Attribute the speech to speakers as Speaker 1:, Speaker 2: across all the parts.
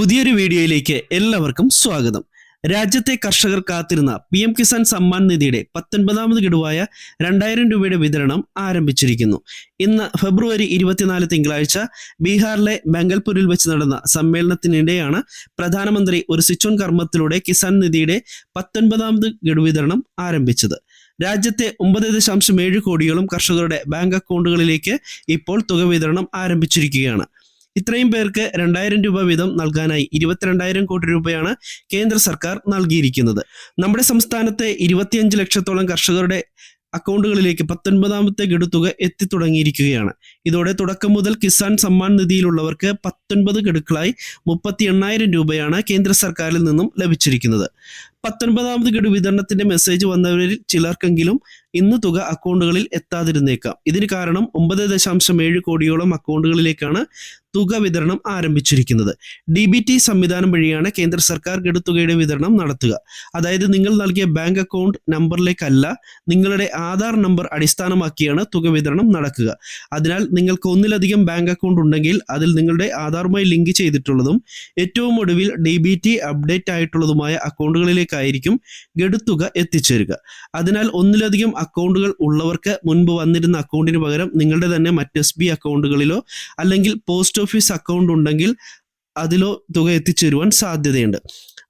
Speaker 1: പുതിയൊരു വീഡിയോയിലേക്ക് എല്ലാവർക്കും സ്വാഗതം. രാജ്യത്തെ കർഷകർ കാത്തിരുന്ന പി എം കിസാൻ സമ്മാൻ നിധിയുടെ പത്തൊൻപതാമത് ഗഡുവായ രണ്ടായിരം രൂപയുടെ വിതരണം ആരംഭിച്ചിരിക്കുന്നു. ഇന്ന് ഫെബ്രുവരി ഇരുപത്തിനാല് തിങ്കളാഴ്ച ബീഹാറിലെ ബംഗൽപൂരിൽ വെച്ച് നടന്ന സമ്മേളനത്തിനിടെയാണ് പ്രധാനമന്ത്രി ഒരു സ്വിച്ച് ഓൺ കർമ്മത്തിലൂടെ കിസാൻ നിധിയുടെ പത്തൊൻപതാമത് ഗഡു വിതരണം ആരംഭിച്ചത്. രാജ്യത്തെ ഒമ്പത് ദശാംശം ഏഴ് കോടിയോളം കർഷകരുടെ ബാങ്ക് അക്കൗണ്ടുകളിലേക്ക് ഇപ്പോൾ തുക വിതരണം ആരംഭിച്ചിരിക്കുകയാണ്. ഇത്രയും പേർക്ക് രണ്ടായിരം രൂപ വീതം നൽകാനായി ഇരുപത്തിരണ്ടായിരം കോടി രൂപയാണ് കേന്ദ്ര സർക്കാർ നൽകിയിരിക്കുന്നത്. നമ്മുടെ സംസ്ഥാനത്തെ ഇരുപത്തിയഞ്ച് ലക്ഷത്തോളം കർഷകരുടെ അക്കൗണ്ടുകളിലേക്ക് പത്തൊൻപതാമത്തെ ഗഡു തുക എത്തിത്തുടങ്ങിയിരിക്കുകയാണ്. ഇതോടെ തുടക്കം മുതൽ കിസാൻ സമ്മാൻ നിധിയിലുള്ളവർക്ക് പത്തൊൻപത് ഗഡുക്കളായി മുപ്പത്തി എണ്ണായിരം രൂപയാണ് കേന്ദ്ര സർക്കാരിൽ നിന്നും ലഭിച്ചിരിക്കുന്നത്. പത്തൊൻപതാമത് ഗഡു വിതരണത്തിന്റെ മെസ്സേജ് വന്നവരിൽ ചിലർക്കെങ്കിലും ഇന്ന് തുക അക്കൗണ്ടുകളിൽ എത്താതിരുന്നേക്കാം. ഇതിന് കാരണം ഒമ്പത് ദശാംശം ഏഴ് കോടിയോളം അക്കൗണ്ടുകളിലേക്കാണ് തുക വിതരണം ആരംഭിച്ചിരിക്കുന്നത്. ഡി ബി ടി സംവിധാനം വഴിയാണ് കേന്ദ്ര സർക്കാർ ഗഡുത്തുകയുടെ വിതരണം നടത്തുക. അതായത് നിങ്ങൾ നൽകിയ ബാങ്ക് അക്കൗണ്ട് നമ്പറിലേക്കല്ല നിങ്ങളുടെ ആധാർ നമ്പർ അടിസ്ഥാനമാക്കിയാണ് തുക വിതരണം നടക്കുക. അതിനാൽ നിങ്ങൾക്ക് ഒന്നിലധികം ബാങ്ക് അക്കൗണ്ട് ഉണ്ടെങ്കിൽ അതിൽ നിങ്ങളുടെ ആധാറുമായി ലിങ്ക് ചെയ്തിട്ടുള്ളതും ഏറ്റവും ഒടുവിൽ ഡി ബി ടി അപ്ഡേറ്റ് ആയിട്ടുള്ളതുമായ അക്കൗണ്ടുകളിലേക്കായിരിക്കും ഗഡുത്തുക എത്തിച്ചേരുക. അതിനാൽ ഒന്നിലധികം അക്കൗണ്ടുകൾ ഉള്ളവർക്ക് മുൻപ് വന്നിരുന്ന അക്കൗണ്ടിന് പകരം നിങ്ങളുടെ തന്നെ മറ്റ് എസ് ബി അക്കൗണ്ടുകളിലോ അല്ലെങ്കിൽ പോസ്റ്റ് ഓഫീസ് അക്കൗണ്ട് ഉണ്ടെങ്കിൽ അതിലോ തുക എത്തിച്ചേരുവാൻ സാധ്യതയുണ്ട്.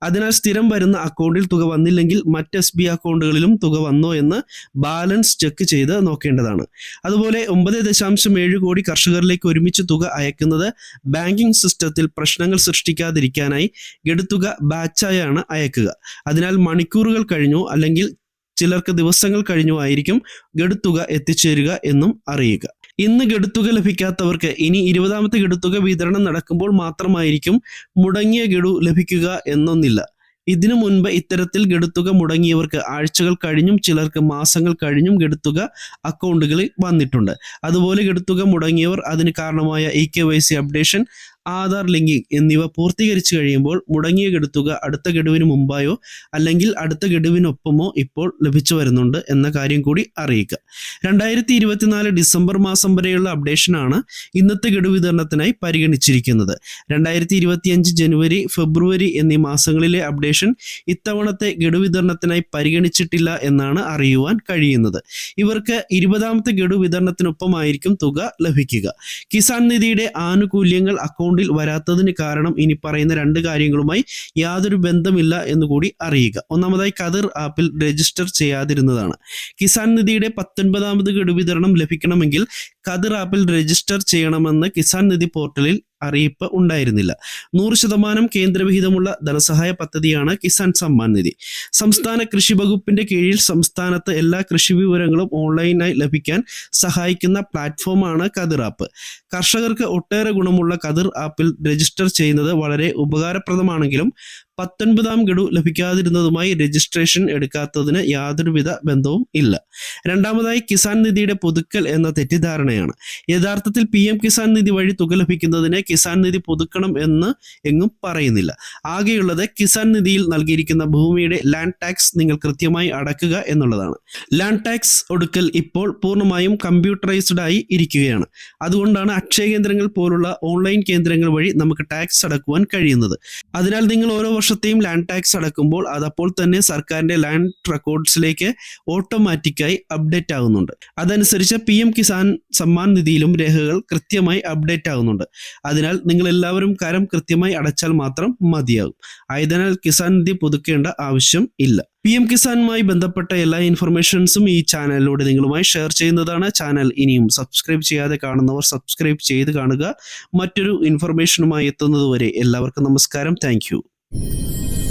Speaker 1: അതിനാൽ സ്ഥിരം വരുന്ന അക്കൗണ്ടിൽ തുക വന്നില്ലെങ്കിൽ മറ്റ് എസ് ബി അക്കൗണ്ടുകളിലും തുക വന്നോ എന്ന് ബാലൻസ് ചെക്ക് ചെയ്ത് നോക്കേണ്ടതാണ്. അതുപോലെ ഒമ്പത് ദശാംശം ഏഴ് കോടി കർഷകരിലേക്ക് ഒരുമിച്ച് തുക അയക്കുന്നത് ബാങ്കിംഗ് സിസ്റ്റത്തിൽ പ്രശ്നങ്ങൾ സൃഷ്ടിക്കാതിരിക്കാനായി ഗഡുത്തുക ബാച്ചായാണ് അയക്കുക. അതിനാൽ മണിക്കൂറുകൾ കഴിഞ്ഞോ അല്ലെങ്കിൽ ചിലർക്ക് ദിവസങ്ങൾ കഴിഞ്ഞോ ആയിരിക്കും ഗഡുത്തുക എത്തിച്ചേരുക എന്നും അറിയുക. ഇന്ന് ഗഡുത്തുക ലഭിക്കാത്തവർക്ക് ഇനി ഇരുപതാമത്തെ ഗഡുത്തുക വിതരണം നടക്കുമ്പോൾ മാത്രമായിരിക്കും മുടങ്ങിയ ഗഡു ലഭിക്കുക എന്നൊന്നില്ല. ഇതിനു മുൻപ് ഇത്തരത്തിൽ ഗഡുത്തുക മുടങ്ങിയവർക്ക് ആഴ്ചകൾ കഴിഞ്ഞും ചിലർക്ക് മാസങ്ങൾ കഴിഞ്ഞും ഗഡുത്തുക അക്കൗണ്ടുകളിൽ വന്നിട്ടുണ്ട്. അതുപോലെ ഗഡുത്തുക മുടങ്ങിയവർ അതിന് കാരണമായ E K Y C updation Aadhaar linking എന്നിവ പൂർത്തീകരിച്ചു കഴിയുമ്പോൾ മുടങ്ങിയ ഗഡുത്തുക അടുത്ത ഗഡുവിന് മുമ്പായോ അല്ലെങ്കിൽ അടുത്ത ഗഡുവിനൊപ്പമോ ഇപ്പോൾ ലഭിച്ചു വരുന്നുണ്ട് എന്ന കാര്യം കൂടി അറിയിക്കുക. രണ്ടായിരത്തി ഇരുപത്തിനാല് ഡിസംബർ മാസം വരെയുള്ള അപ്ഡേഷനാണ് ഇന്നത്തെ ഗഡു വിതരണത്തിനായി പരിഗണിച്ചിരിക്കുന്നത്. രണ്ടായിരത്തി ഇരുപത്തിയഞ്ച് ജനുവരി ഫെബ്രുവരി എന്നീ മാസങ്ങളിലെ അപ്ഡേഷൻ ഇത്തവണത്തെ ഗഡു വിതരണത്തിനായി പരിഗണിച്ചിട്ടില്ല എന്നാണ് അറിയുവാൻ കഴിയുന്നത്. ഇവർക്ക് ഇരുപതാമത്തെ ഗഡു വിതരണത്തിനൊപ്പമായിരിക്കും തുക ലഭിക്കുക. കിസാൻ നിധിയുടെ ആനുകൂല്യങ്ങൾ അക്കൗണ്ടിൽ വരാത്തതിന് കാരണം ഇനി പറയുന്ന രണ്ട് കാര്യങ്ങളുമായി യാതൊരു ബന്ധമില്ല എന്ന് കൂടി അറിയുക. ഒന്നാമതായി കതിർ ആപ്പിൽ രജിസ്റ്റർ ചെയ്യാതിരുന്നതാണ്. കിസാൻ നിധിയുടെ പത്തൊൻപതാമത് ഗഡു വിതരണം ലഭിക്കണമെങ്കിൽ കതിർ ആപ്പിൽ രജിസ്റ്റർ ചെയ്യണമെന്ന് കിസാൻ നിധി പോർട്ടലിൽ അറിയിപ്പ് ഉണ്ടായിരുന്നില്ല. നൂറ് ശതമാനം കേന്ദ്രവിഹിതമുള്ള ധനസഹായ പദ്ധതിയാണ് കിസാൻ സമ്മാൻ നിധി. സംസ്ഥാന കൃഷി വകുപ്പിന്റെ കീഴിൽ സംസ്ഥാനത്ത് എല്ലാ കൃഷി വിവരങ്ങളും ഓൺലൈനായി ലഭിക്കാൻ സഹായിക്കുന്ന പ്ലാറ്റ്ഫോമാണ് കതിർ ആപ്പ്. കർഷകർക്ക് ഒട്ടേറെ ഗുണമുള്ള കതിർ ആപ്പിൽ രജിസ്റ്റർ ചെയ്യുന്നത് വളരെ ഉപകാരപ്രദമാണെങ്കിലും പത്തൊൻപതാം ഗഡു ലഭിക്കാതിരുന്നതുമായി രജിസ്ട്രേഷൻ എടുക്കാത്തതിന് യാതൊരുവിധ ബന്ധവും ഇല്ല. രണ്ടാമതായി കിസാൻ നിധിയുടെ പുതുക്കൽ എന്ന തെറ്റിദ്ധാരണയാണ്. യഥാർത്ഥത്തിൽ പി എം കിസാൻ നിധി വഴി തുക ലഭിക്കുന്നതിന് കിസാൻ നിധി പുതുക്കണം എന്ന് എങ്ങും പറയുന്നില്ല. ആകെയുള്ളത് കിസാൻ നിധിയിൽ നൽകിയിരിക്കുന്ന ഭൂമിയുടെ ലാൻഡ് ടാക്സ് നിങ്ങൾ കൃത്യമായി അടക്കുക എന്നുള്ളതാണ്. ലാൻഡ് ടാക്സ് ഒടുക്കൽ ഇപ്പോൾ പൂർണമായും കമ്പ്യൂട്ടറൈസ്ഡ് ആയി ഇരിക്കുകയാണ്. അതുകൊണ്ടാണ് അക്ഷയ കേന്ദ്രങ്ങൾ പോലുള്ള ഓൺലൈൻ കേന്ദ്രങ്ങൾ വഴി നമുക്ക് ടാക്സ് അടക്കുവാൻ കഴിയുന്നത്. അതിനാൽ നിങ്ങൾ ഓരോ വർഷത്തെയും ലാൻഡ് ടാക്സ് അടക്കുമ്പോൾ അത് അപ്പോൾ തന്നെ സർക്കാരിന്റെ ലാൻഡ് റെക്കോർഡ്സിലേക്ക് ഓട്ടോമാറ്റിക്കായി അപ്ഡേറ്റ് ആകുന്നുണ്ട്. അതനുസരിച്ച് പി എം കിസാൻ സമ്മാൻ നിധിയിലും രേഖകൾ കൃത്യമായി അപ്ഡേറ്റ് ആകുന്നുണ്ട്. അതിനാൽ നിങ്ങൾ എല്ലാവരും കരം കൃത്യമായി അടച്ചാൽ മാത്രം മതിയാകും. ആയതിനാൽ കിസാൻ നിധി പുതുക്കേണ്ട ആവശ്യം ഇല്ല. പി എം കിസാനുമായി ബന്ധപ്പെട്ട എല്ലാ ഇൻഫർമേഷൻസും ഈ ചാനലിലൂടെ നിങ്ങളുമായി ഷെയർ ചെയ്യുന്നതാണ് ചാനൽ ഇനിയും സബ്സ്ക്രൈബ് ചെയ്യാതെ കാണുന്നവർ സബ്സ്ക്രൈബ് ചെയ്ത് കാണുക. മറ്റൊരു ഇൻഫർമേഷനുമായി എത്തുന്നതുവരെ എല്ലാവർക്കും നമസ്കാരം. Thank you